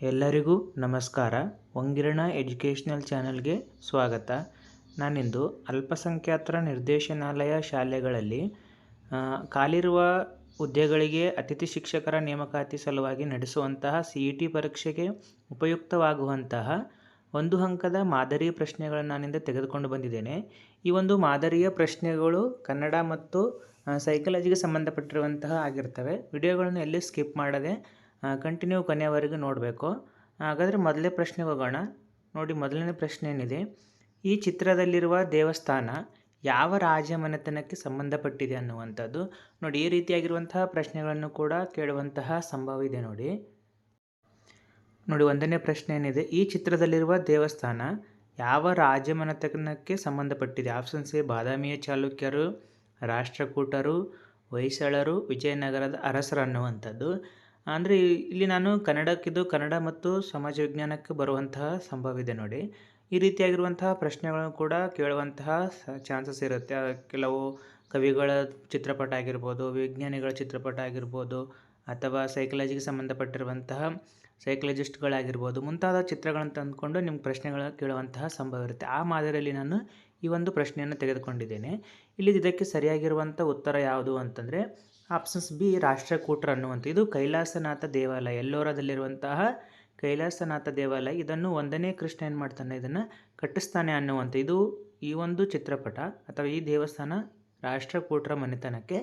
ಎಲ್ಲರಿಗೂ ನಮಸ್ಕಾರ. ಒಂಗಿರಣ ಎಜುಕೇಷನಲ್ ಚಾನಲ್ಗೆ ಸ್ವಾಗತ. ನಾನಿಂದು ಅಲ್ಪಸಂಖ್ಯಾತರ ನಿರ್ದೇಶನಾಲಯ ಶಾಲೆಗಳಲ್ಲಿ ಕಾಲಿರುವ ಹುದ್ದೆಗಳಿಗೆ ಅತಿಥಿ ಶಿಕ್ಷಕರ ನೇಮಕಾತಿ ಸಲುವಾಗಿ ನಡೆಸುವಂತಹ ಸಿ ಇ ಟಿ ಪರೀಕ್ಷೆಗೆ ಉಪಯುಕ್ತವಾಗುವಂತಹ ಒಂದು ಅಂಕದ ಮಾದರಿ ಪ್ರಶ್ನೆಗಳನ್ನು ನಾನಿಂದ ತೆಗೆದುಕೊಂಡು ಬಂದಿದ್ದೇನೆ. ಈ ಒಂದು ಮಾದರಿಯ ಪ್ರಶ್ನೆಗಳು ಕನ್ನಡ ಮತ್ತು ಸೈಕಾಲಜಿಗೆ ಸಂಬಂಧಪಟ್ಟಿರುವಂತಹ ಆಗಿರ್ತವೆ. ವಿಡಿಯೋಗಳನ್ನು ಎಲ್ಲೂ ಸ್ಕಿಪ್ ಮಾಡದೆ ಕಂಟಿನ್ಯೂ ಕೊನೆಯವರೆಗೂ ನೋಡಬೇಕು. ಹಾಗಾದರೆ ಮೊದಲನೇ ಪ್ರಶ್ನೆ ಹೋಗೋಣ. ನೋಡಿ, ಮೊದಲನೇ ಪ್ರಶ್ನೆ ಏನಿದೆ? ಈ ಚಿತ್ರದಲ್ಲಿರುವ ದೇವಸ್ಥಾನ ಯಾವ ರಾಜ ಮನೆತನಕ್ಕೆ ಸಂಬಂಧಪಟ್ಟಿದೆ ಅನ್ನುವಂಥದ್ದು. ನೋಡಿ, ಈ ರೀತಿಯಾಗಿರುವಂತಹ ಪ್ರಶ್ನೆಗಳನ್ನು ಕೂಡ ಕೇಳುವಂತಹ ಸಂಭವ ಇದೆ ನೋಡಿ. ನೋಡಿ, ಒಂದನೇ ಪ್ರಶ್ನೆ ಏನಿದೆ? ಈ ಚಿತ್ರದಲ್ಲಿರುವ ದೇವಸ್ಥಾನ ಯಾವ ರಾಜ ಮನೆತನಕ್ಕೆ ಸಂಬಂಧಪಟ್ಟಿದೆ? ಆಪ್ಷನ್ಸ್ ಎ ಬಾದಾಮಿಯ ಚಾಲುಕ್ಯರು, ರಾಷ್ಟ್ರಕೂಟರು, ಹೊಯ್ಸಳರು, ವಿಜಯನಗರದ ಅರಸರು ಅನ್ನುವಂಥದ್ದು. ಅಂದರೆ ಇಲ್ಲಿ ನಾನು ಕನ್ನಡಕ್ಕಿದ್ದು ಕನ್ನಡ ಮತ್ತು ಸಮಾಜ ವಿಜ್ಞಾನಕ್ಕೆ ಬರುವಂತಹ ಇದೆ ನೋಡಿ. ಈ ರೀತಿಯಾಗಿರುವಂತಹ ಪ್ರಶ್ನೆಗಳನ್ನು ಕೂಡ ಕೇಳುವಂತಹ ಚಾನ್ಸಸ್ ಇರುತ್ತೆ. ಕೆಲವು ಕವಿಗಳ ಚಿತ್ರಪಟ ಆಗಿರ್ಬೋದು, ವಿಜ್ಞಾನಿಗಳ ಚಿತ್ರಪಟ ಆಗಿರ್ಬೋದು, ಅಥವಾ ಸೈಕಾಲಜಿಗೆ ಸಂಬಂಧಪಟ್ಟಿರುವಂತಹ ಸೈಕಲಜಿಸ್ಟ್ಗಳಾಗಿರ್ಬೋದು, ಮುಂತಾದ ಚಿತ್ರಗಳನ್ನು ತಂದುಕೊಂಡು ನಿಮ್ಗೆ ಪ್ರಶ್ನೆಗಳನ್ನು ಕೇಳುವಂತಹ ಸಂಭವ ಇರುತ್ತೆ. ಆ ಮಾದರಿಯಲ್ಲಿ ನಾನು ಈ ಒಂದು ಪ್ರಶ್ನೆಯನ್ನು ತೆಗೆದುಕೊಂಡಿದ್ದೇನೆ. ಇಲ್ಲಿ ಇದಕ್ಕೆ ಸರಿಯಾಗಿರುವಂಥ ಉತ್ತರ ಯಾವುದು ಅಂತಂದರೆ ಆಪ್ಷನ್ಸ್ ಬಿ ರಾಷ್ಟ್ರಕೂಟರು ಅನ್ನುವಂಥ ಇದು ಕೈಲಾಸನಾಥ ದೇವಾಲಯ. ಎಲ್ಲೋರದಲ್ಲಿರುವಂತಹ ಕೈಲಾಸನಾಥ ದೇವಾಲಯ. ಇದನ್ನು ಒಂದನೇ ಕೃಷ್ಣ ಏನು ಮಾಡ್ತಾನೆ? ಇದನ್ನು ಕಟ್ಟಿಸ್ತಾನೆ ಅನ್ನುವಂಥ ಇದು ಈ ಒಂದು ಚಿತ್ರಪಟ ಅಥವಾ ಈ ದೇವಸ್ಥಾನ ರಾಷ್ಟ್ರಕೂಟರ ಮನೆತನಕ್ಕೆ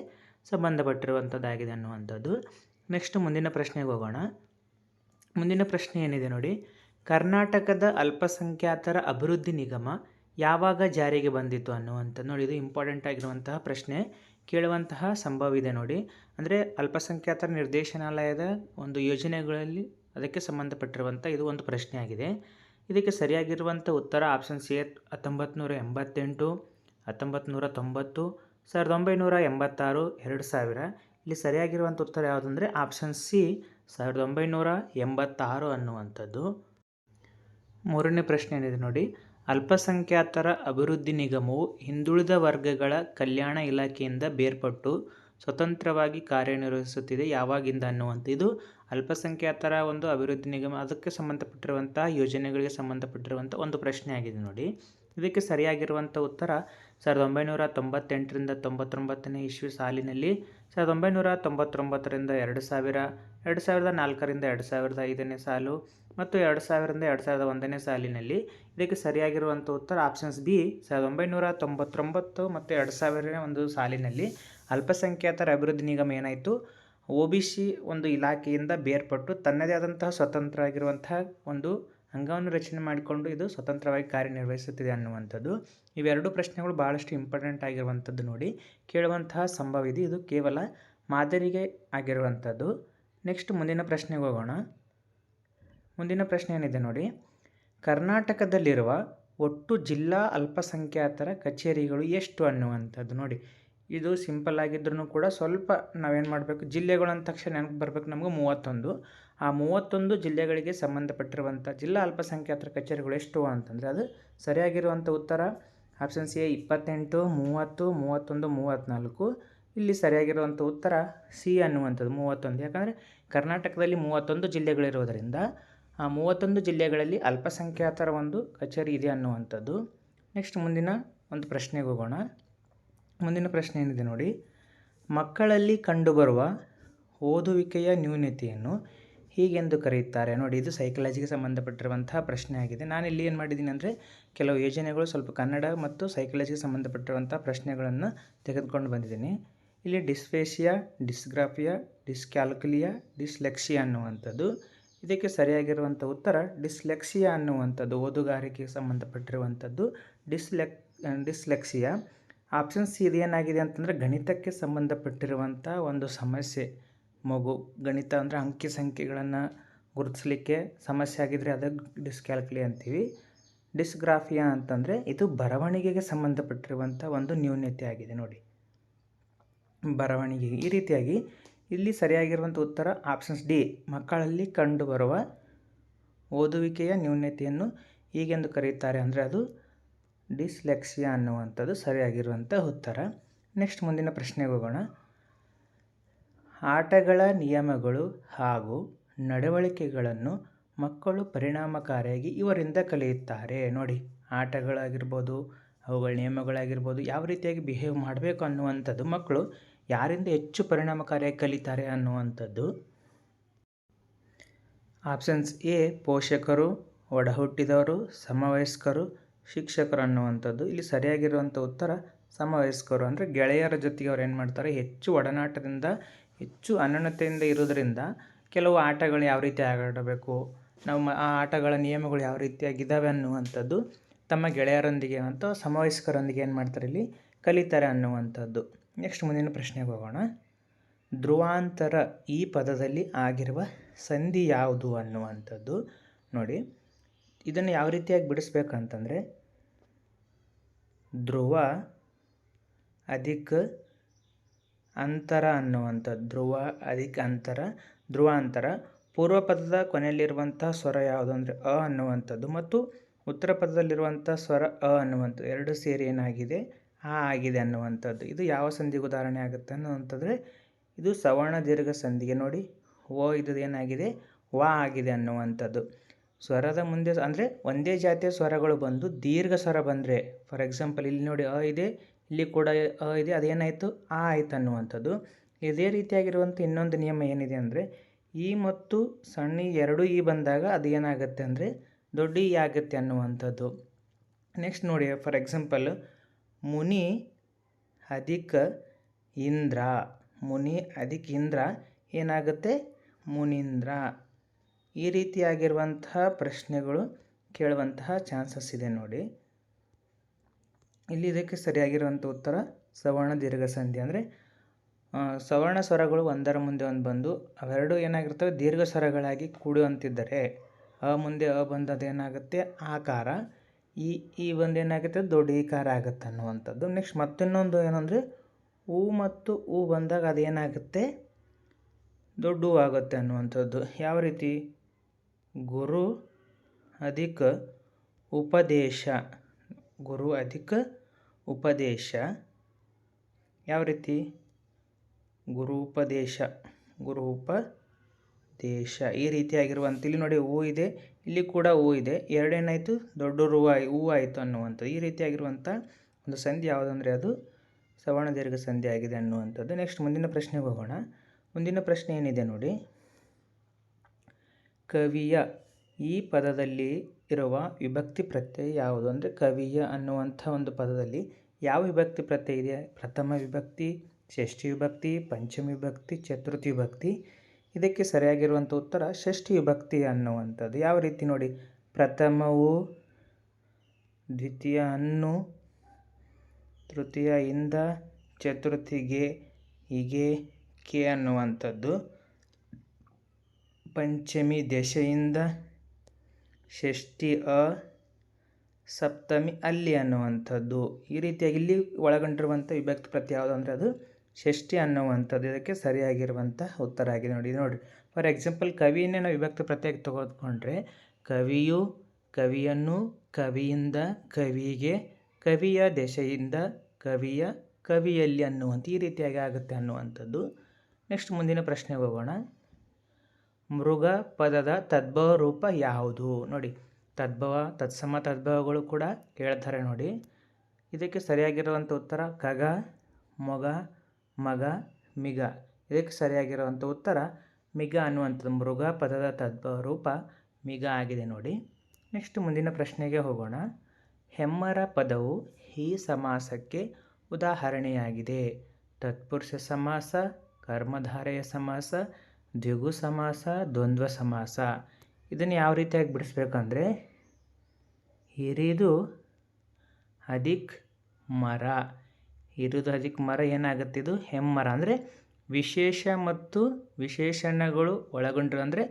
ಸಂಬಂಧಪಟ್ಟಿರುವಂಥದ್ದಾಗಿದೆ ಅನ್ನುವಂಥದ್ದು. ನೆಕ್ಸ್ಟ್ ಮುಂದಿನ ಪ್ರಶ್ನೆಗೆ ಹೋಗೋಣ. ಮುಂದಿನ ಪ್ರಶ್ನೆ ಏನಿದೆ ನೋಡಿ. ಕರ್ನಾಟಕದ ಅಲ್ಪಸಂಖ್ಯಾತರ ಅಭಿವೃದ್ಧಿ ನಿಗಮ ಯಾವಾಗ ಜಾರಿಗೆ ಬಂದಿತ್ತು ಅನ್ನುವಂಥದ್ದು. ನೋಡಿ, ಇದು ಇಂಪಾರ್ಟೆಂಟ್ ಆಗಿರುವಂತಹ ಪ್ರಶ್ನೆ. ಕೇಳುವಂತಹ ಸಂಭವ ಇದೆ ನೋಡಿ. ಅಂದರೆ ಅಲ್ಪಸಂಖ್ಯಾತರ ನಿರ್ದೇಶನಾಲಯದ ಒಂದು ಯೋಜನೆಗಳಲ್ಲಿ ಅದಕ್ಕೆ ಸಂಬಂಧಪಟ್ಟಿರುವಂಥ ಇದು ಒಂದು ಪ್ರಶ್ನೆ ಆಗಿದೆ ಇದಕ್ಕೆ ಸರಿಯಾಗಿರುವಂಥ ಉತ್ತರ ಆಪ್ಷನ್ ಸಿ ಹತ್ತೊಂಬತ್ತು ನೂರ ಎಂಬತ್ತೆಂಟು ಹತ್ತೊಂಬತ್ತು ನೂರ ತೊಂಬತ್ತು, ಸಾವಿರದ ಒಂಬೈನೂರ ಎಂಬತ್ತಾರು, ಎರಡು ಸಾವಿರ. ಇಲ್ಲಿ ಸರಿಯಾಗಿರುವಂಥ ಉತ್ತರ ಯಾವುದಂದರೆ ಆಪ್ಷನ್ ಸಿ ಸಾವಿರದ ಒಂಬೈನೂರ ಎಂಬತ್ತಾರು ಅನ್ನುವಂಥದ್ದು. ಮೂರನೇ ಪ್ರಶ್ನೆ ಏನಿದೆ ನೋಡಿ. ಅಲ್ಪಸಂಖ್ಯಾತರ ಅಭಿವೃದ್ಧಿ ನಿಗಮವು ಹಿಂದುಳಿದ ವರ್ಗಗಳ ಕಲ್ಯಾಣ ಇಲಾಖೆಯಿಂದ ಬೇರ್ಪಟ್ಟು ಸ್ವತಂತ್ರವಾಗಿ ಕಾರ್ಯನಿರ್ವಹಿಸುತ್ತಿದೆ ಯಾವಾಗಿಂದ ಅನ್ನುವಂಥ ಇದು ಅಲ್ಪಸಂಖ್ಯಾತರ ಒಂದು ಅಭಿವೃದ್ಧಿ ನಿಗಮ. ಅದಕ್ಕೆ ಸಂಬಂಧಪಟ್ಟಿರುವಂಥ ಯೋಜನೆಗಳಿಗೆ ಸಂಬಂಧಪಟ್ಟಿರುವಂಥ ಒಂದು ಪ್ರಶ್ನೆ ಆಗಿದೆ ನೋಡಿ. ಇದಕ್ಕೆ ಸರಿಯಾಗಿರುವಂಥ ಉತ್ತರ ಸಾವಿರದ ಒಂಬೈನೂರ ತೊಂಬತ್ತೆಂಟರಿಂದ ತೊಂಬತ್ತೊಂಬತ್ತನೇ ಇಸ್ವಿ ಸಾಲಿನಲ್ಲಿ ಸಾವಿರದ ಒಂಬೈನೂರ ತೊಂಬತ್ತೊಂಬತ್ತರಿಂದ ಎರಡು ಸಾವಿರ ಎರಡು ಸಾವಿರದ ನಾಲ್ಕರಿಂದ ಎರಡು ಸಾವಿರದ ಐದನೇ ಸಾಲು ಮತ್ತು ಎರಡು ಸಾವಿರದಿಂದ ಎರಡು ಸಾವಿರದ ಒಂದನೇ ಸಾಲಿನಲ್ಲಿ ಇದಕ್ಕೆ ಸರಿಯಾಗಿರುವಂಥ ಉತ್ತರ ಆಪ್ಷನ್ಸ್ ಬಿ ಸಾವಿರದ ಒಂಬೈನೂರ ತೊಂಬತ್ತೊಂಬತ್ತು ಮತ್ತು ಎರಡು ಸಾವಿರನೇ ಒಂದು ಸಾಲಿನಲ್ಲಿ ಅಲ್ಪಸಂಖ್ಯಾತರ ಅಭಿವೃದ್ಧಿ ನಿಗಮ ಏನಾಯಿತು? ಒ ಬಿ ಸಿ ಒಂದು ಇಲಾಖೆಯಿಂದ ಬೇರ್ಪಟ್ಟು ತನ್ನದೇ ಆದಂತಹ ಸ್ವತಂತ್ರ ಆಗಿರುವಂತಹ ಒಂದು ಅಂಗವನ್ನು ರಚನೆ ಮಾಡಿಕೊಂಡು ಇದು ಸ್ವತಂತ್ರವಾಗಿ ಕಾರ್ಯನಿರ್ವಹಿಸುತ್ತಿದೆ ಅನ್ನುವಂಥದ್ದು. ಇವೆರಡು ಪ್ರಶ್ನೆಗಳು ಭಾಳಷ್ಟು ಇಂಪಾರ್ಟೆಂಟ್ ಆಗಿರುವಂಥದ್ದು ನೋಡಿ. ಕೇಳುವಂತಹ ಸಂಭವ ಇದೆ ಇದು ಕೇವಲ ಮಾದರಿಗೆ ಆಗಿರುವಂಥದ್ದು. ನೆಕ್ಸ್ಟ್ ಮುಂದಿನ ಪ್ರಶ್ನೆಗೆ ಹೋಗೋಣ. ಮುಂದಿನ ಪ್ರಶ್ನೆ ಏನಿದೆ ನೋಡಿ? ಕರ್ನಾಟಕದಲ್ಲಿರುವ ಒಟ್ಟು ಜಿಲ್ಲಾ ಅಲ್ಪಸಂಖ್ಯಾತರ ಕಚೇರಿಗಳು ಎಷ್ಟು ಅನ್ನುವಂಥದ್ದು ನೋಡಿ. ಇದು ಸಿಂಪಲ್ ಆಗಿದ್ರೂ ಕೂಡ ಸ್ವಲ್ಪ ನಾವೇನು ಮಾಡಬೇಕು, ಜಿಲ್ಲೆಗಳು ಅಂದ ತಕ್ಷಣ ನೆನಪು ಬರಬೇಕು ನಮಗೆ ಮೂವತ್ತೊಂದು. ಆ ಮೂವತ್ತೊಂದು ಜಿಲ್ಲೆಗಳಿಗೆ ಸಂಬಂಧಪಟ್ಟಿರುವಂಥ ಜಿಲ್ಲಾ ಅಲ್ಪಸಂಖ್ಯಾತರ ಕಚೇರಿಗಳು ಎಷ್ಟು ಅಂತಂದರೆ ಅದು ಸರಿಯಾಗಿರುವಂಥ ಉತ್ತರ ಆಪ್ಷನ್ ಸಿ ಎ ಇಪ್ಪತ್ತೆಂಟು, ಮೂವತ್ತು, ಮೂವತ್ತೊಂದು, ಮೂವತ್ತ್ನಾಲ್ಕು. ಇಲ್ಲಿ ಸರಿಯಾಗಿರುವಂಥ ಉತ್ತರ ಸಿ ಅನ್ನುವಂಥದ್ದು ಮೂವತ್ತೊಂದು. ಯಾಕಂದರೆ ಕರ್ನಾಟಕದಲ್ಲಿ ಮೂವತ್ತೊಂದು ಜಿಲ್ಲೆಗಳಿರೋದರಿಂದ ಮೂವತ್ತೊಂದು ಜಿಲ್ಲೆಗಳಲ್ಲಿ ಅಲ್ಪಸಂಖ್ಯಾತರ ಒಂದು ಕಚೇರಿ ಇದೆ ಅನ್ನುವಂಥದ್ದು. ನೆಕ್ಸ್ಟ್ ಮುಂದಿನ ಒಂದು ಪ್ರಶ್ನೆಗೆ ಹೋಗೋಣ. ಮುಂದಿನ ಪ್ರಶ್ನೆ ಏನಿದೆ ನೋಡಿ. ಮಕ್ಕಳಲ್ಲಿ ಕಂಡುಬರುವ ಓದುವಿಕೆಯ ನ್ಯೂನತೆಯನ್ನು ಹೀಗೆಂದು ಕರೆಯುತ್ತಾರೆ. ನೋಡಿ, ಇದು ಸೈಕಾಲಜಿಗೆ ಸಂಬಂಧಪಟ್ಟಿರುವಂತಹ ಪ್ರಶ್ನೆ ಆಗಿದೆ. ನಾನು ಇಲ್ಲಿ ಏನು ಮಾಡಿದ್ದೀನಿ ಅಂದರೆ ಕೆಲವು ಯೋಜನೆಗಳು ಸ್ವಲ್ಪ ಕನ್ನಡ ಮತ್ತು ಸೈಕಾಲಜಿಗೆ ಸಂಬಂಧಪಟ್ಟಿರುವಂಥ ಪ್ರಶ್ನೆಗಳನ್ನು ತೆಗೆದುಕೊಂಡು ಬಂದಿದ್ದೀನಿ. ಇಲ್ಲಿ ಡಿಸ್ಫೇಷಿಯಾ ಡಿಸ್ಗ್ರಾಫಿಯಾ, ಡಿಸ್ಕ್ಯಾಲ್ಕುಲಿಯಾ, ಡಿಸ್ಲೆಕ್ಸಿಯಾ ಅನ್ನುವಂಥದ್ದು. ಇದಕ್ಕೆ ಸರಿಯಾಗಿರುವಂಥ ಉತ್ತರ ಡಿಸ್ಲೆಕ್ಸಿಯಾ ಅನ್ನುವಂಥದ್ದು, ಓದುಗಾರಿಕೆಗೆ ಸಂಬಂಧಪಟ್ಟಿರುವಂಥದ್ದು. ಡಿಸ್ಲೆಕ್, ಡಿಸ್ಲೆಕ್ಸಿಯಾ. ಆಪ್ಷನ್ ಸಿ ಇದೇನಾಗಿದೆ ಅಂತಂದರೆ ಗಣಿತಕ್ಕೆ ಸಂಬಂಧಪಟ್ಟಿರುವಂಥ ಒಂದು ಸಮಸ್ಯೆ. ಮಗು, ಗಣಿತ ಅಂದರೆ ಅಂಕಿ ಸಂಖ್ಯೆಗಳನ್ನು ಗುರುತಿಸಲಿಕ್ಕೆ ಸಮಸ್ಯೆ ಆಗಿದ್ದರೆ ಅದು ಡಿಸ್ಕ್ಯಾಲ್ಕುಲಿ ಅಂತೀವಿ. ಡಿಸ್ಗ್ರಾಫಿಯಾ ಅಂತಂದರೆ ಇದು ಬರವಣಿಗೆಗೆ ಸಂಬಂಧಪಟ್ಟಿರುವಂಥ ಒಂದು ನ್ಯೂನ್ಯತೆ ಆಗಿದೆ ನೋಡಿ. ಬರವಣಿಗೆ ಈ ರೀತಿಯಾಗಿ ಇಲ್ಲಿ ಸರಿಯಾಗಿರುವಂಥ ಉತ್ತರ ಆಪ್ಷನ್ಸ್ ಡಿ ಮಕ್ಕಳಲ್ಲಿ ಕಂಡುಬರುವ ಓದುವಿಕೆಯ ನ್ಯೂನ್ಯತೆಯನ್ನು ಹೀಗೆಂದು ಕರೆಯುತ್ತಾರೆ ಅಂದರೆ ಅದು ಡಿಸ್ಲೆಕ್ಸಿಯಾ ಅನ್ನುವಂಥದ್ದು ಸರಿಯಾಗಿರುವಂಥ ಉತ್ತರ. ನೆಕ್ಸ್ಟ್ ಮುಂದಿನ ಪ್ರಶ್ನೆಗೆ ಹೋಗೋಣ. ಆಟಗಳ ನಿಯಮಗಳು ಹಾಗೂ ನಡವಳಿಕೆಗಳನ್ನು ಮಕ್ಕಳು ಪರಿಣಾಮಕಾರಿಯಾಗಿ ಇವರಿಂದ ಕಲಿಯುತ್ತಾರೆ. ನೋಡಿ, ಆಟಗಳಾಗಿರ್ಬೋದು, ಅವುಗಳ ನಿಯಮಗಳಾಗಿರ್ಬೋದು, ಯಾವ ರೀತಿಯಾಗಿ ಬಿಹೇವ್ ಮಾಡಬೇಕು ಅನ್ನುವಂಥದ್ದು ಮಕ್ಕಳು ಯಾರಿಂದ ಹೆಚ್ಚು ಪರಿಣಾಮಕಾರಿಯಾಗಿ ಕಲಿತಾರೆ ಅನ್ನುವಂಥದ್ದು. ಆಪ್ಷನ್ಸ್ ಎ ಪೋಷಕರು, ಒಡಹುಟ್ಟಿದವರು, ಸಮವಯಸ್ಕರು, ಶಿಕ್ಷಕರು ಅನ್ನುವಂಥದ್ದು. ಇಲ್ಲಿ ಸರಿಯಾಗಿರುವಂಥ ಉತ್ತರ ಸಮವಯಸ್ಕರು. ಅಂದರೆ ಗೆಳೆಯರ ಜೊತೆಗೆ ಅವ್ರು ಏನು ಮಾಡ್ತಾರೆ? ಹೆಚ್ಚು ಒಡನಾಟದಿಂದ, ಹೆಚ್ಚು ಅನ್ಯೋನ್ಯತೆಯಿಂದ ಇರೋದ್ರಿಂದ ಕೆಲವು ಆಟಗಳು ಯಾವ ರೀತಿ ಆಡಬೇಕು, ನಾವು ಆ ಆಟಗಳ ನಿಯಮಗಳು ಯಾವ ರೀತಿಯಾಗಿದ್ದಾವೆ ಅನ್ನುವಂಥದ್ದು ತಮ್ಮ ಗೆಳೆಯರೊಂದಿಗೆ ಮತ್ತು ಸಮವಯಸ್ಕರೊಂದಿಗೆ ಏನು ಮಾಡ್ತಾರೆ ಇಲ್ಲಿ ಕಲಿತಾರೆ ಅನ್ನುವಂಥದ್ದು. ನೆಕ್ಸ್ಟ್ ಮುಂದಿನ ಪ್ರಶ್ನೆಗೆ ಹೋಗೋಣ. ಧ್ರುವಾಂತರ ಈ ಪದದಲ್ಲಿ ಆಗಿರುವ ಸಂಧಿ ಯಾವುದು ಅನ್ನುವಂಥದ್ದು ನೋಡಿ. ಇದನ್ನು ಯಾವ ರೀತಿಯಾಗಿ ಬಿಡಿಸ್ಬೇಕಂತಂದರೆ, ಧ್ರುವ ಅಧಿಕ ಅಂತರ ಅನ್ನುವಂಥದ್ದು, ಧ್ರುವ ಅಧಿಕ ಅಂತರ, ಧ್ರುವಾಂತರ ಪೂರ್ವ ಪದದ ಕೊನೆಯಲ್ಲಿರುವಂಥ ಸ್ವರ ಯಾವುದು ಅಂದರೆ ಅ ಅನ್ನುವಂಥದ್ದು ಮತ್ತು ಉತ್ತರ ಪದದಲ್ಲಿರುವಂಥ ಸ್ವರ ಅ ಅನ್ನುವಂಥದ್ದು ಎರಡು ಸೇರಿ ಏನಾಗಿದೆ? ಆಗಿದೆ ಅನ್ನುವಂಥದ್ದು. ಇದು ಯಾವ ಸಂಧಿಗೆ ಉದಾಹರಣೆ ಆಗುತ್ತೆ ಅನ್ನುವಂಥದ್ರೆ ಇದು ಸವರ್ಣ ದೀರ್ಘ ಸಂಧಿಗೆ ನೋಡಿ. ಓ ಇದು ಏನಾಗಿದೆ? ವಾ ಆಗಿದೆ ಅನ್ನುವಂಥದ್ದು. ಸ್ವರದ ಮುಂದೆ ಅಂದರೆ ಒಂದೇ ಜಾತಿಯ ಸ್ವರಗಳು ಬಂದು ದೀರ್ಘ ಸ್ವರ ಬಂದರೆ, ಫಾರ್ ಎಕ್ಸಾಂಪಲ್ ಇಲ್ಲಿ ನೋಡಿ ಅ ಇದೆ, ಇಲ್ಲಿ ಕೂಡ ಅ ಇದೆ, ಅದೇನಾಯಿತು? ಆ ಆಯ್ತು ಅನ್ನುವಂಥದ್ದು. ಇದೇ ರೀತಿಯಾಗಿರುವಂಥ ಇನ್ನೊಂದು ನಿಯಮ ಏನಿದೆ ಅಂದರೆ, ಈ ಮತ್ತು ಸಣ್ಣ ಎರಡು ಈ ಬಂದಾಗ ಅದು ಏನಾಗುತ್ತೆ ಅಂದರೆ ದೊಡ್ಡ ಈ ಆಗುತ್ತೆ ಅನ್ನುವಂಥದ್ದು. ನೆಕ್ಸ್ಟ್ ನೋಡಿ, ಫಾರ್ ಎಕ್ಸಾಂಪಲ್ ಮುನಿ ಅಧಿಕ ಇಂದ್ರ. ಮುನಿ ಅಧಿಕ ಇಂದ್ರ ಏನಾಗುತ್ತೆ? ಮುನೀಂದ್ರ. ಈ ರೀತಿಯಾಗಿರುವಂತಹ ಪ್ರಶ್ನೆಗಳು ಕೇಳುವಂತಹ ಚಾನ್ಸಸ್ ಇದೆ ನೋಡಿ. ಇಲ್ಲಿ ಇದಕ್ಕೆ ಸರಿಯಾಗಿರುವಂಥ ಉತ್ತರ ಸವರ್ಣ ದೀರ್ಘ ಸಂಧಿ ಅಂದರೆ ಸವರ್ಣ ಸ್ವರಗಳು ಒಂದರ ಮುಂದೆ ಒಂದು ಬಂದು ಅವೆರಡು ಏನಾಗಿರ್ತವೆ? ದೀರ್ಘ ಸ್ವರಗಳಾಗಿ ಕೂಡುವಂತಿದ್ದರೆ, ಅ ಮುಂದೆ ಅ ಬಂದದ್ದು ಏನಾಗುತ್ತೆ? ಆಕಾರ. ಈ ಈ ಒಂದು ಏನಾಗುತ್ತೆ ದೊಡ್ಡ ಈಕಾರ ಆಗುತ್ತೆ ಅನ್ನುವಂಥದ್ದು. ನೆಕ್ಸ್ಟ್ ಮತ್ತಿನ್ನೊಂದು ಏನಂದರೆ ಹೂ ಮತ್ತು ಹೂ ಬಂದಾಗ ಅದೇನಾಗುತ್ತೆ? ದೊಡ್ಡ ಹೂ ಆಗುತ್ತೆ ಅನ್ನುವಂಥದ್ದು. ಯಾವ ರೀತಿ? ಗುರು ಅಧಿಕ ಉಪದೇಶ. ಗುರು ಅಧಿಕ ಉಪದೇಶ. ಯಾವ ರೀತಿ? ಗುರು ಉಪದೇಶ. ಗುರು ಉಪದೇಶ. ಈ ರೀತಿಯಾಗಿರುವಂಥ ಇಲ್ಲಿ ನೋಡಿ ಹೂ ಇದೆ. ಇಲ್ಲಿ ಕೂಡ ಹೂ ಇದೆ. ಎರಡೇನಾಯಿತು ದೊಡ್ಡ ಹೂವು ಆಯ್ ಹೂ ಆಯಿತು ಅನ್ನುವಂಥದ್ದು ಈ ರೀತಿಯಾಗಿರುವಂಥ ಒಂದು ಸಂಧಿ ಯಾವುದಂದರೆ ಅದು ಸವರ್ಣ ದೀರ್ಘ ಸಂಧಿ ಆಗಿದೆ ಅನ್ನುವಂಥದ್ದು. ನೆಕ್ಸ್ಟ್ ಮುಂದಿನ ಪ್ರಶ್ನೆಗೆ ಹೋಗೋಣ. ಮುಂದಿನ ಪ್ರಶ್ನೆ ಏನಿದೆ ನೋಡಿ. ಕವಿಯ ಈ ಪದದಲ್ಲಿ ಇರುವ ವಿಭಕ್ತಿ ಪ್ರತ್ಯಯ ಯಾವುದು? ಅಂದರೆ ಕವಿಯ ಅನ್ನುವಂಥ ಒಂದು ಪದದಲ್ಲಿ ಯಾವ ವಿಭಕ್ತಿ ಪ್ರತ್ಯಯ ಇದೆ? ಪ್ರಥಮ ವಿಭಕ್ತಿ, ಷಷ್ಠಿ ವಿಭಕ್ತಿ, ಪಂಚಮಿ ವಿಭಕ್ತಿ, ಚತುರ್ಥಿ ವಿಭಕ್ತಿ. ಇದಕ್ಕೆ ಸರಿಯಾಗಿರುವಂಥ ಉತ್ತರ ಷಷ್ಠಿ ವಿಭಕ್ತಿ ಅನ್ನುವಂಥದ್ದು. ಯಾವ ರೀತಿ ನೋಡಿ? ಪ್ರಥಮವು ದ್ವಿತೀಯ ಅನ್ನು ತೃತೀಯ ಇಂದ ಚತುರ್ಥಿಗೆ ಹೀಗೆ ಕೆ ಅನ್ನುವಂಥದ್ದು. ಪಂಚಮಿ ದಶೆಯಿಂದ ಷಷ್ಠಿ ಅ ಸಪ್ತಮಿ ಅಲ್ಲಿ ಅನ್ನುವಂಥದ್ದು. ಈ ರೀತಿಯಾಗಿ ಇಲ್ಲಿ ಒಳಗೊಂಡಿರುವಂಥ ವಿಭಕ್ತಿ ಪ್ರತಿ ಯಾವುದು ಅಂದರೆ ಅದು ಷಷ್ಠಿ ಅನ್ನುವಂಥದ್ದು ಇದಕ್ಕೆ ಸರಿಯಾಗಿರುವಂಥ ಉತ್ತರ ಆಗಿದೆ ನೋಡಿ. ನೋಡಿ ಫಾರ್ ಎಕ್ಸಾಂಪಲ್ ಕವಿಯನ್ನೇ ನಾವು ವಿಭಕ್ತ ಪ್ರತ್ಯೇಕ ತೆಗೆದುಕೊಂಡ್ರೆ ಕವಿಯು ಕವಿಯನ್ನು ಕವಿಯಿಂದ ಕವಿಗೆ, ಕವಿಯ ದೆಸೆಯಿಂದ ಕವಿಯ ಕವಿಯಲ್ಲಿ ಅನ್ನುವಂಥ ಈ ರೀತಿಯಾಗಿ ಆಗುತ್ತೆ ಅನ್ನುವಂಥದ್ದು. ನೆಕ್ಸ್ಟ್ ಮುಂದಿನ ಪ್ರಶ್ನೆಗೆ ಹೋಗೋಣ. ಮೃಗ ಪದದ ತದ್ಭವ ರೂಪ ಯಾವುದು? ನೋಡಿ, ತದ್ಭವ, ತತ್ಸಮ ತದ್ಭವಗಳು ಕೂಡ ಹೇಳ್ತಾರೆ ನೋಡಿ. ಇದಕ್ಕೆ ಸರಿಯಾಗಿರುವಂಥ ಉತ್ತರ, ಕಗ, ಮೊಗ ಮಗ, ಮಿಗ. ಇದಕ್ಕೆ ಸರಿಯಾಗಿರುವಂಥ ಉತ್ತರ ಮಿಗ ಅನ್ನುವಂಥದ್ದು ಮೃಗ ಪದದ ತದ್ಭವ ರೂಪ ಮಿಗ ಆಗಿದೆ ನೋಡಿ. ನೆಕ್ಸ್ಟ್ ಮುಂದಿನ ಪ್ರಶ್ನೆಗೆ ಹೋಗೋಣ. ಹೆಮ್ಮರ ಪದವು ಈ ಸಮಾಸಕ್ಕೆ ಉದಾಹರಣೆಯಾಗಿದೆ. ತತ್ಪುರುಷ ಸಮಾಸ, ಕರ್ಮಧಾರೆಯ ಸಮಾಸ, ದ್ವಿಗು ಸಮಾಸ, ದ್ವಂದ್ವ ಸಮಾಸ. ಇದನ್ನು ಯಾವ ರೀತಿಯಾಗಿ ಬಿಡಿಸ್ಬೇಕಂದ್ರೆ ಹಿರಿದು ಅಧಿಕ್ ಮರ. ಹಿರಿದು ಅದಕ್ಕೆ ಮರ ಏನಾಗುತ್ತೆ ಇದು? ಹೆಮ್ಮರ ಅಂದರೆ ವಿಶೇಷ ಮತ್ತು ವಿಶೇಷಣಗಳು ಒಳಗೊಂಡಿರೋ ಅಂದರೆ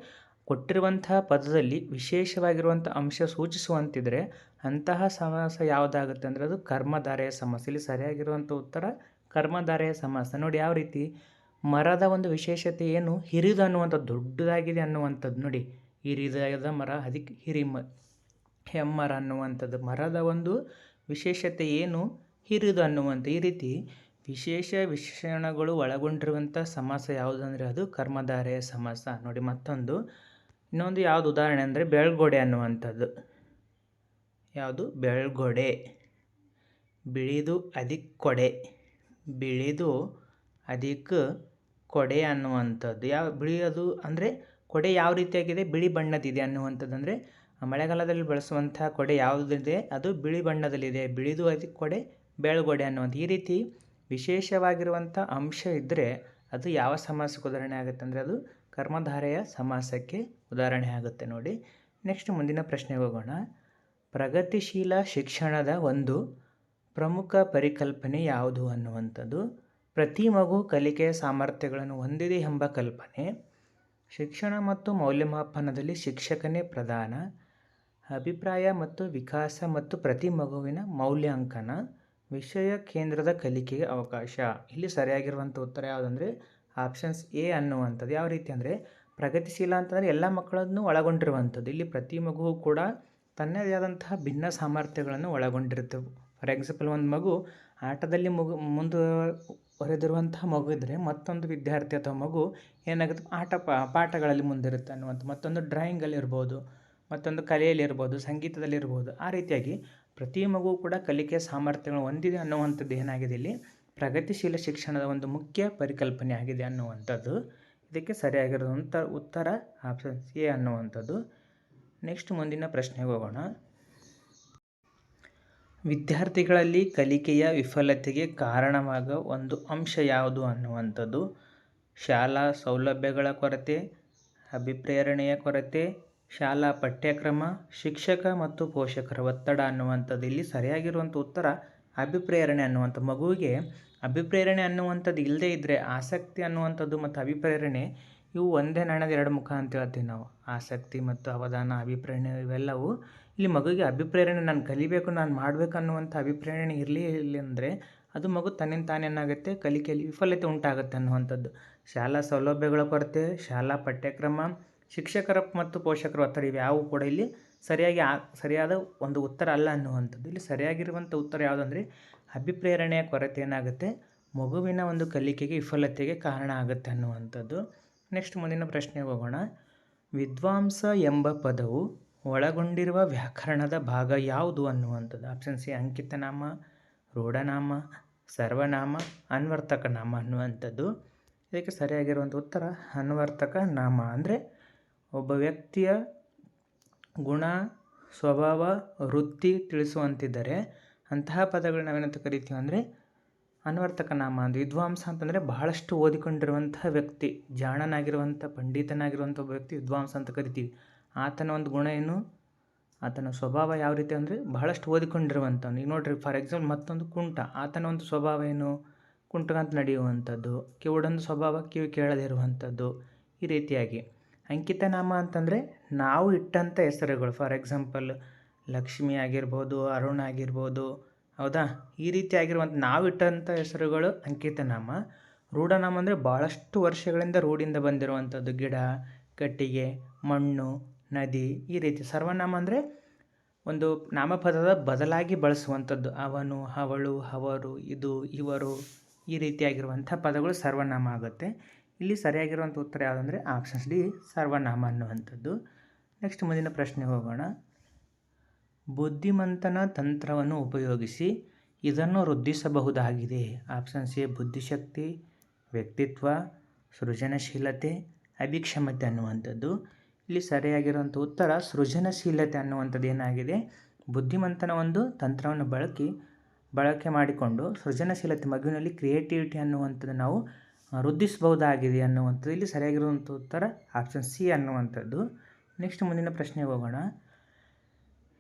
ಕೊಟ್ಟಿರುವಂತಹ ಪದದಲ್ಲಿ ವಿಶೇಷವಾಗಿರುವಂಥ ಅಂಶ ಸೂಚಿಸುವಂತಿದ್ರೆ ಅಂತಹ ಸಮಾಸ ಯಾವುದಾಗುತ್ತೆ ಅಂದರೆ ಅದು ಕರ್ಮಧಾರೆಯ ಸಮಾಸ ಇಲ್ಲಿ ಸರಿಯಾಗಿರುವಂಥ ಉತ್ತರ ಕರ್ಮಧಾರೆಯ ಸಮಾಸ ನೋಡಿ ಯಾವ ರೀತಿ? ಮರದ ಒಂದು ವಿಶೇಷತೆ ಏನು? ಹಿರಿದು ಅನ್ನುವಂಥ, ದೊಡ್ಡದಾಗಿದೆ ಅನ್ನುವಂಥದ್ದು. ನೋಡಿ, ಹಿರಿದಾದ ಮರ ಅದಕ್ಕೆ ಹಿರಿಮ ಹೆಮ್ಮರ ಅನ್ನುವಂಥದ್ದು. ಮರದ ಒಂದು ವಿಶೇಷತೆ ಏನು? ಹಿರಿದು ಅನ್ನುವಂಥ ಈ ರೀತಿ ವಿಶೇಷ ವಿಶೇಷಣಗಳು ಒಳಗೊಂಡಿರುವಂಥ ಸಮಾಸ ಯಾವುದಂದರೆ ಅದು ಕರ್ಮಧಾರೆಯ ಸಮಾಸ. ನೋಡಿ ಮತ್ತೊಂದು. ಇನ್ನೊಂದು ಯಾವುದು ಉದಾಹರಣೆ ಅಂದರೆ ಬೆಳ್ಗೊಡೆ ಅನ್ನುವಂಥದ್ದು. ಯಾವುದು? ಬೆಳ್ಗೊಡೆ. ಬಿಳಿದು ಅಧಿಕ ಕೊಡೆ. ಬಿಳಿದು ಅಧಿಕ ಕೊಡೆ ಅನ್ನುವಂಥದ್ದು. ಯಾವ ಬಿಳಿಯೋದು ಅಂದರೆ ಕೊಡೆ ಯಾವ ರೀತಿಯಾಗಿದೆ? ಬಿಳಿ ಬಣ್ಣದಿದೆ ಅನ್ನುವಂಥದ್ದು ಅಂದರೆ ಮಳೆಗಾಲದಲ್ಲಿ ಬಳಸುವಂಥ ಕೊಡೆ ಯಾವುದಿದೆ? ಅದು ಬಿಳಿ ಬಣ್ಣದಲ್ಲಿದೆ. ಬಿಳಿದು ಅಧಿಕ ಕೊಡೆ ಬೆಳ್ಗೊಡೆ ಅನ್ನುವಂಥ ಈ ರೀತಿ ವಿಶೇಷವಾಗಿರುವಂಥ ಅಂಶ ಇದ್ದರೆ ಅದು ಯಾವ ಸಮಾಸಕ್ಕೆ ಉದಾಹರಣೆ ಆಗುತ್ತೆ ಅಂದರೆ ಅದು ಕರ್ಮಧಾರೆಯ ಸಮಾಸಕ್ಕೆ ಉದಾಹರಣೆ ಆಗುತ್ತೆ ನೋಡಿ. ನೆಕ್ಸ್ಟ್ ಮುಂದಿನ ಪ್ರಶ್ನೆಗೆ ಹೋಗೋಣ. ಪ್ರಗತಿಶೀಲ ಶಿಕ್ಷಣದ ಒಂದು ಪ್ರಮುಖ ಪರಿಕಲ್ಪನೆ ಯಾವುದು ಅನ್ನುವಂಥದ್ದು. ಪ್ರತಿ ಮಗು ಕಲಿಕೆಯ ಸಾಮರ್ಥ್ಯಗಳನ್ನು ಹೊಂದಿದೆ ಎಂಬ ಕಲ್ಪನೆ. ಶಿಕ್ಷಣ ಮತ್ತು ಮೌಲ್ಯಮಾಪನದಲ್ಲಿ ಶಿಕ್ಷಕನೇ ಪ್ರಧಾನ. ಅಭಿಪ್ರಾಯ ಮತ್ತು ವಿಕಾಸ ಮತ್ತು ಪ್ರತಿ ಮಗುವಿನ ಮೌಲ್ಯಾಂಕನ. ವಿಷಯ ಕೇಂದ್ರದ ಕಲಿಕೆಗೆ ಅವಕಾಶ. ಇಲ್ಲಿ ಸರಿಯಾಗಿರುವಂಥ ಉತ್ತರ ಯಾವುದಂದರೆ ಆಪ್ಷನ್ಸ್ ಎ ಅನ್ನುವಂಥದ್ದು. ಯಾವ ರೀತಿ ಅಂದರೆ, ಪ್ರಗತಿಶೀಲ ಅಂತಂದರೆ ಎಲ್ಲ ಮಕ್ಕಳನ್ನು ಒಳಗೊಂಡಿರುವಂಥದ್ದು. ಇಲ್ಲಿ ಪ್ರತಿ ಮಗುವು ಕೂಡ ತನ್ನದೇ ಆದಂತಹ ಭಿನ್ನ ಸಾಮರ್ಥ್ಯಗಳನ್ನು ಒಳಗೊಂಡಿರ್ತವೆ ಫಾರ್ ಎಕ್ಸಾಂಪಲ್ ಒಂದು ಮಗು ಆಟದಲ್ಲಿ ಮಗು ಮುಂದುವರೆದಿರುವಂತಹ ಮಗು ಇದ್ದರೆ ಮತ್ತೊಂದು ವಿದ್ಯಾರ್ಥಿ ಅಥವಾ ಮಗು ಏನಾಗುತ್ತೆ? ಆಟ ಪಾಠಗಳಲ್ಲಿ ಮುಂದಿರುತ್ತೆ ಅನ್ನುವಂಥ ಮತ್ತೊಂದು ಡ್ರಾಯಿಂಗಲ್ಲಿರ್ಬೋದು ಮತ್ತೊಂದು ಕಲೆಯಲ್ಲಿರ್ಬೋದು, ಸಂಗೀತದಲ್ಲಿರ್ಬೋದು. ಆ ರೀತಿಯಾಗಿ ಪ್ರತಿ ಮಗು ಕೂಡ ಕಲಿಕೆಯ ಸಾಮರ್ಥ್ಯಗಳು ಹೊಂದಿದೆ ಅನ್ನುವಂಥದ್ದು ಏನಾಗಿದೆ ಇಲ್ಲಿ? ಪ್ರಗತಿಶೀಲ ಶಿಕ್ಷಣದ ಒಂದು ಮುಖ್ಯ ಪರಿಕಲ್ಪನೆ ಆಗಿದೆ ಅನ್ನುವಂಥದ್ದು. ಇದಕ್ಕೆ ಸರಿಯಾಗಿರುವಂಥ ಉತ್ತರ ಆಪ್ಷನ್ ಎ ಅನ್ನುವಂಥದ್ದು. ನೆಕ್ಸ್ಟ್ ಮುಂದಿನ ಪ್ರಶ್ನೆಗೆ ಹೋಗೋಣ. ವಿದ್ಯಾರ್ಥಿಗಳಲ್ಲಿ ಕಲಿಕೆಯ ವಿಫಲತೆಗೆ ಕಾರಣವಾಗ ಒಂದು ಅಂಶ ಯಾವುದು ಅನ್ನುವಂಥದ್ದು. ಶಾಲಾ ಸೌಲಭ್ಯಗಳ ಕೊರತೆ, ಅಭಿಪ್ರೇರಣೆಯ ಕೊರತೆ ಶಾಲಾ ಪಠ್ಯಕ್ರಮ, ಶಿಕ್ಷಕ ಮತ್ತು ಪೋಷಕರ ಒತ್ತಡ ಅನ್ನುವಂಥದ್ದು ಇಲ್ಲಿ ಸರಿಯಾಗಿರುವಂಥ ಉತ್ತರ ಅಭಿಪ್ರೇರಣೆ ಅನ್ನುವಂಥ ಮಗುವಿಗೆ. ಅಭಿಪ್ರೇರಣೆ ಅನ್ನುವಂಥದ್ದು ಇಲ್ಲದೇ ಇದ್ದರೆ ಆಸಕ್ತಿ ಅನ್ನುವಂಥದ್ದು ಮತ್ತು ಅಭಿಪ್ರೇರಣೆ ಇವು ಒಂದೇ ನಾಣ್ಯದ ಎರಡು ಮುಖ ಅಂತ ಹೇಳ್ತೀವಿ ನಾವು. ಆಸಕ್ತಿ ಮತ್ತು ಅವಧಾನ, ಅಭಿಪ್ರೇರಣೆ ಇವೆಲ್ಲವೂ ಇಲ್ಲಿ ಮಗುವಿಗೆ ಅಭಿಪ್ರೇರಣೆ ನಾನು ಕಲಿಬೇಕು, ನಾನು ಮಾಡಬೇಕು ಅನ್ನುವಂಥ ಅಭಿಪ್ರೇರಣೆ ಇರಲಿ ಇಲ್ಲ ಅಂದರೆ ಅದು ಮಗು ತನ್ನಿಂದ ತಾನೇನಾಗುತ್ತೆ ಕಲಿಕೆಯಲ್ಲಿ ವಿಫಲತೆ ಉಂಟಾಗುತ್ತೆ ಅನ್ನುವಂಥದ್ದು. ಶಾಲಾ ಸೌಲಭ್ಯಗಳ ಕೊರತೆ, ಶಾಲಾ ಪಠ್ಯಕ್ರಮ ಶಿಕ್ಷಕರ ಮತ್ತು ಪೋಷಕರ ಒತ್ತಡ ಯಾವುವು ಕೂಡ ಇಲ್ಲಿ ಸರಿಯಾಗಿ ಸರಿಯಾದ ಒಂದು ಉತ್ತರ ಅಲ್ಲ ಅನ್ನುವಂಥದ್ದು. ಇಲ್ಲಿ ಸರಿಯಾಗಿರುವಂಥ ಉತ್ತರ ಯಾವುದಂದರೆ ಅಭಿಪ್ರೇರಣೆಯ ಕೊರತೆ ಏನಾಗುತ್ತೆ? ಮಗುವಿನ ಒಂದು ಕಲಿಕೆಗೆ ವಿಫಲತೆಗೆ ಕಾರಣ ಆಗುತ್ತೆ ಅನ್ನುವಂಥದ್ದು. ನೆಕ್ಸ್ಟ್ ಮುಂದಿನ ಪ್ರಶ್ನೆಗೆ ಹೋಗೋಣ. ವಿದ್ವಾಂಸ ಎಂಬ ಪದವು ಒಳಗೊಂಡಿರುವ ವ್ಯಾಕರಣದ ಭಾಗ ಯಾವುದು ಅನ್ನುವಂಥದ್ದು. ಆಪ್ಷನ್ ಸಿ, ಅಂಕಿತನಾಮ, ರೂಢನಾಮ, ಸರ್ವನಾಮ ಅನ್ವರ್ತಕ ನಾಮ ಅನ್ನುವಂಥದ್ದು. ಇದಕ್ಕೆ ಸರಿಯಾಗಿರುವಂಥ ಉತ್ತರ ಅನ್ವರ್ತಕ ನಾಮ ಅಂದರೆ ಒಬ್ಬ ವ್ಯಕ್ತಿಯ ಗುಣ, ಸ್ವಭಾವ, ವೃತ್ತಿ ತಿಳಿಸುವಂತಿದ್ದರೆ ಅಂತಹ ಪದಗಳನ್ನ ನಾವೇನಂತ ಕರಿತೀವಿ ಅಂದರೆ ಅನ್ವರ್ತಕ ನಾಮ ಅಂದರೆ ವಿದ್ವಾಂಸ ಅಂತಂದರೆ ಬಹಳಷ್ಟು ಓದಿಕೊಂಡಿರುವಂತಹ ವ್ಯಕ್ತಿ ಜಾಣನಾಗಿರುವಂಥ ಪಂಡಿತನಾಗಿರುವಂಥ ಒಬ್ಬ ವ್ಯಕ್ತಿ ವಿದ್ವಾಂಸ ಅಂತ ಕರಿತೀವಿ. ಆತನ ಒಂದು ಗುಣ ಏನು? ಆತನ ಸ್ವಭಾವ ಯಾವ ರೀತಿ ಅಂದರೆ ಬಹಳಷ್ಟು ಓದಿಕೊಂಡಿರುವಂಥವ್ನು ಈಗ ನೋಡ್ರಿ, ಫಾರ್ ಎಕ್ಸಾಂಪಲ್ ಮತ್ತೊಂದು ಕುಂಟ. ಆತನ ಒಂದು ಸ್ವಭಾವ ಏನು? ಕುಂಟಗಂತ ನಡೆಯುವಂಥದ್ದು, ಕಿವುಡೊಂದು ಸ್ವಭಾವ ಕಿವಿ ಕೇಳದೇ ಇರುವಂಥದ್ದು, ಈ ರೀತಿಯಾಗಿ. ಅಂಕಿತನಾಮ ಅಂತಂದರೆ ನಾವು ಇಟ್ಟಂಥ ಹೆಸರುಗಳು. ಫಾರ್ ಎಕ್ಸಾಂಪಲ್ ಲಕ್ಷ್ಮಿ ಆಗಿರ್ಬೋದು, ಅರುಣ್ ಆಗಿರ್ಬೋದು, ಹೌದಾ? ಈ ರೀತಿ ಆಗಿರುವಂಥ ನಾವು ಇಟ್ಟಂಥ ಹೆಸರುಗಳು ಅಂಕಿತನಾಮ. ರೂಢನಾಮ ಅಂದರೆ ಭಾಳಷ್ಟು ವರ್ಷಗಳಿಂದ ರೂಢಿಂದ ಬಂದಿರುವಂಥದ್ದು ಗಿಡ, ಕಟ್ಟಿಗೆ, ಮಣ್ಣು, ನದಿ, ಈ ರೀತಿ. ಸರ್ವನಾಮ ಅಂದರೆ ಒಂದು ನಾಮಪದದ ಬದಲಾಗಿ ಬಳಸುವಂಥದ್ದು ಅವನು, ಅವಳು, ಅವರು, ಇದು, ಇವರು ಈ ರೀತಿಯಾಗಿರುವಂಥ ಪದಗಳು ಸರ್ವನಾಮ ಆಗುತ್ತೆ. ಇಲ್ಲಿ ಸರಿಯಾಗಿರುವಂಥ ಉತ್ತರ ಯಾವುದಂದರೆ ಆಪ್ಷನ್ಸ್ ಡಿ ಸರ್ವನಾಮ ಅನ್ನುವಂಥದ್ದು. ನೆಕ್ಸ್ಟ್ ಮುಂದಿನ ಪ್ರಶ್ನೆ ಹೋಗೋಣ. ಬುದ್ಧಿಮಂತನ ತಂತ್ರವನ್ನು ಉಪಯೋಗಿಸಿ ಇದನ್ನು ವೃದ್ಧಿಸಬಹುದಾಗಿದೆ. ಆಪ್ಷನ್ಸ್ ಎ ಬುದ್ಧಿಶಕ್ತಿ, ವ್ಯಕ್ತಿತ್ವ, ಸೃಜನಶೀಲತೆ, ಅಭಿಕ್ಷಮತೆ ಅನ್ನುವಂಥದ್ದು. ಇಲ್ಲಿ ಸರಿಯಾಗಿರುವಂಥ ಉತ್ತರ ಸೃಜನಶೀಲತೆ ಅನ್ನುವಂಥದ್ದು ಏನಾಗಿದೆ? ಬುದ್ಧಿಮಂತನ ಒಂದು ತಂತ್ರವನ್ನು ಬಳಕೆ ಬಳಕೆ ಮಾಡಿಕೊಂಡು ಸೃಜನಶೀಲತೆ ಮಗುವಿನಲ್ಲಿ ಕ್ರಿಯೇಟಿವಿಟಿ ಅನ್ನುವಂಥದ್ದು ನಾವು ವೃದ್ಧಿಸಬಹುದಾಗಿದೆ ಅನ್ನುವಂಥದ್ದು ಇಲ್ಲಿ ಸರಿಯಾಗಿರುವಂಥ ಉತ್ತರ ಆಪ್ಷನ್ ಸಿ ಅನ್ನುವಂಥದ್ದು. ನೆಕ್ಸ್ಟ್ ಮುಂದಿನ ಪ್ರಶ್ನೆಗೆ ಹೋಗೋಣ.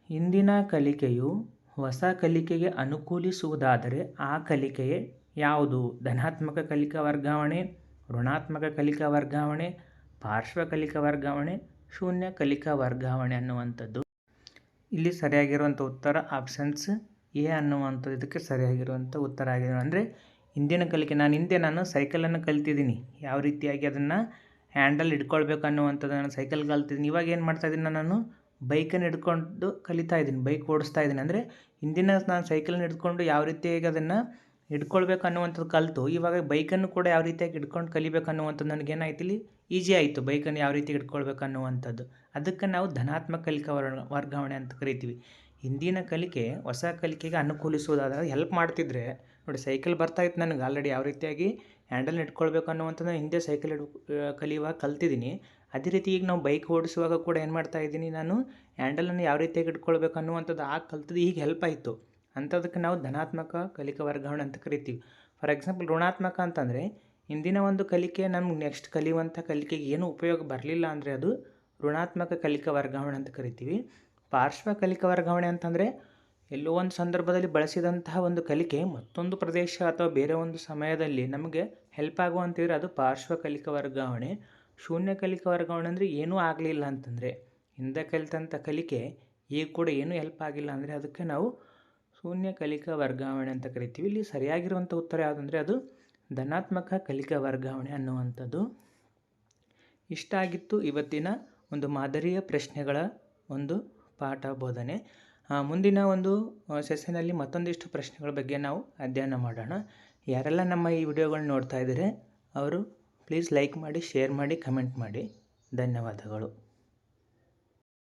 ಇಂದಿನ ಕಲಿಕೆಯು ಹೊಸ ಕಲಿಕೆಗೆ ಅನುಕೂಲಿಸುವುದಾದರೆ ಆ ಕಲಿಕೆಯೇ ಯಾವುದು? ಧನಾತ್ಮಕ ಕಲಿಕಾ ವರ್ಗಾವಣೆ, ಋಣಾತ್ಮಕ ಕಲಿಕಾ ವರ್ಗಾವಣೆ, ಪಾರ್ಶ್ವ ಕಲಿಕಾ ವರ್ಗಾವಣೆ, ಶೂನ್ಯ ಕಲಿಕಾ ವರ್ಗಾವಣೆ ಅನ್ನುವಂಥದ್ದು. ಇಲ್ಲಿ ಸರಿಯಾಗಿರುವಂಥ ಉತ್ತರ ಆಪ್ಷನ್ಸ್ ಎ ಅನ್ನುವಂಥದ್ದು. ಇದಕ್ಕೆ ಸರಿಯಾಗಿರುವಂಥ ಉತ್ತರ ಆಗಿದೆ. ಅಂದರೆ ಹಿಂದಿನ ಕಲಿಕೆ, ನಾನು ಹಿಂದೆ ನಾನು ಸೈಕಲನ್ನು ಕಲ್ತಿದ್ದೀನಿ. ಯಾವ ರೀತಿಯಾಗಿ ಅದನ್ನು ಹ್ಯಾಂಡಲ್ ಇಟ್ಕೊಳ್ಬೇಕು ಅನ್ನುವಂಥದ್ದು ನಾನು ಸೈಕಲ್ ಕಲ್ತಿದ್ದೀನಿ. ಇವಾಗ ಏನು ಮಾಡ್ತಾ ಇದ್ದೀನಿ ನಾನು ಬೈಕನ್ನು ಹಿಡ್ಕೊಂಡು ಕಲಿತಾ ಇದ್ದೀನಿ, ಬೈಕ್ ಓಡಿಸ್ತಾ ಇದ್ದೀನಿ. ಅಂದರೆ ಹಿಂದಿನ ನಾನು ಸೈಕಲ್ನ ಹಿಡ್ಕೊಂಡು ಯಾವ ರೀತಿಯಾಗಿ ಅದನ್ನು ಹಿಡ್ಕೊಳ್ಬೇಕು ಅನ್ನುವಂಥದ್ದು ಕಲಿತು, ಇವಾಗ ಬೈಕನ್ನು ಕೂಡ ಯಾವ ರೀತಿಯಾಗಿ ಹಿಡ್ಕೊಂಡು ಕಲಿಬೇಕು ಅನ್ನುವಂಥದ್ದು ನನಗೇನಾಯ್ತು ಇಲ್ಲಿ? ಈಸಿ ಆಯಿತು ಬೈಕನ್ನು ಯಾವ ರೀತಿ ಹಿಡ್ಕೊಳ್ಬೇಕು ಅನ್ನುವಂಥದ್ದು ಅದಕ್ಕೆ ನಾವು ಧನಾತ್ಮಕ ಕಲಿಕಾ ವರ್ ವರ್ಗಾವಣೆ ಅಂತ ಕರಿತೀವಿ. ಹಿಂದಿನ ಕಲಿಕೆ ಹೊಸ ಕಲಿಕೆಗೆ ಅನುಕೂಲಿಸುವುದಾದ ಹೆಲ್ಪ್ ಮಾಡ್ತಿದ್ರೆ ನೋಡಿ ಸೈಕಲ್ ಬರ್ತಾ ಇತ್ತು ನನಗೆ ಆಲ್ರೆಡಿ ಯಾವ ರೀತಿಯಾಗಿ ಹ್ಯಾಂಡಲ್ ಇಟ್ಕೊಳ್ಬೇಕು ಅನ್ನುವಂಥದ್ದು ಹಿಂದೆ ಸೈಕಲ್ ಇಡ್ ಕಲಿಯುವಾಗ ಕಲ್ತಿದ್ದೀನಿ. ಅದೇ ರೀತಿ ಈಗ ನಾವು ಬೈಕ್ ಓಡಿಸುವಾಗ ಕೂಡ ಏನು ಮಾಡ್ತಾ ಇದ್ದೀನಿ ನಾನು ಹ್ಯಾಂಡಲನ್ನು ಯಾವ ರೀತಿಯಾಗಿ ಇಟ್ಕೊಳ್ಬೇಕು ಅನ್ನುವಂಥದ್ದು ಆ ಕಲ್ತದ್ದು ಈಗ ಹೆಲ್ಪ್ ಆಯಿತು. ಅಂಥದಕ್ಕೆ ನಾವು ಧನಾತ್ಮಕ ಕಲಿಕಾ ವರ್ಗಾವಣೆ ಅಂತ ಕರಿತೀವಿ. ಫಾರ್ ಎಕ್ಸಾಂಪಲ್ ಋಣಾತ್ಮಕ ಅಂತಂದರೆ ಹಿಂದಿನ ಒಂದು ಕಲಿಕೆ ನಮ್ಗೆ ನೆಕ್ಸ್ಟ್ ಕಲಿಯುವಂಥ ಕಲಿಕೆಗೆ ಏನು ಉಪಯೋಗ ಬರಲಿಲ್ಲ ಅಂದರೆ ಅದು ಋಣಾತ್ಮಕ ಕಲಿಕಾ ವರ್ಗಾವಣೆ ಅಂತ ಕರಿತೀವಿ. ಪಾರ್ಶ್ವ ಕಲಿಕಾ ವರ್ಗಾವಣೆ ಅಂತಂದರೆ ಎಲ್ಲೋ ಒಂದು ಸಂದರ್ಭದಲ್ಲಿ ಬಳಸಿದಂತಹ ಒಂದು ಕಲಿಕೆ ಮತ್ತೊಂದು ಪ್ರದೇಶ ಅಥವಾ ಬೇರೆ ಒಂದು ಸಮಯದಲ್ಲಿ ನಮಗೆ ಹೆಲ್ಪ್ ಆಗುವಂತಿದ್ರೆ ಅದು ಪಾರ್ಶ್ವ ಕಲಿಕಾ ವರ್ಗಾವಣೆ. ಶೂನ್ಯ ಕಲಿಕಾ ವರ್ಗಾವಣೆ ಅಂದರೆ ಏನೂ ಆಗಲಿಲ್ಲ ಅಂತಂದರೆ ಹಿಂದೆ ಕಲಿತಂಥ ಕಲಿಕೆ ಈಗ ಕೂಡ ಏನೂ ಹೆಲ್ಪ್ ಆಗಿಲ್ಲ ಅಂದರೆ ಅದಕ್ಕೆ ನಾವು ಶೂನ್ಯ ಕಲಿಕಾ ವರ್ಗಾವಣೆ ಅಂತ ಕರಿತೀವಿ. ಇಲ್ಲಿ ಸರಿಯಾಗಿರುವಂಥ ಉತ್ತರ ಯಾವುದಂದರೆ ಅದು ಧನಾತ್ಮಕ ಕಲಿಕಾ ವರ್ಗಾವಣೆ ಅನ್ನುವಂಥದ್ದು. ಇಷ್ಟ ಆಗಿತ್ತು ಇವತ್ತಿನ ಒಂದು ಮಾದರಿಯ ಪ್ರಶ್ನೆಗಳ ಒಂದು ಪಾಠ ಬೋಧನೆ. ಮುಂದಿನ ಒಂದು ಸೆಷನಲ್ಲಿ ಮತ್ತೊಂದಿಷ್ಟು ಪ್ರಶ್ನೆಗಳ ಬಗ್ಗೆ ನಾವು ಅಧ್ಯಯನ ಮಾಡೋಣ. ಯಾರೆಲ್ಲ ನಮ್ಮ ಈ ವಿಡಿಯೋಗಳನ್ನ ನೋಡ್ತಾ ಇದ್ದಾರೆ, ಅವರು ಪ್ಲೀಸ್ ಲೈಕ್ ಮಾಡಿ, ಶೇರ್ ಮಾಡಿ, ಕಮೆಂಟ್ ಮಾಡಿ. ಧನ್ಯವಾದಗಳು.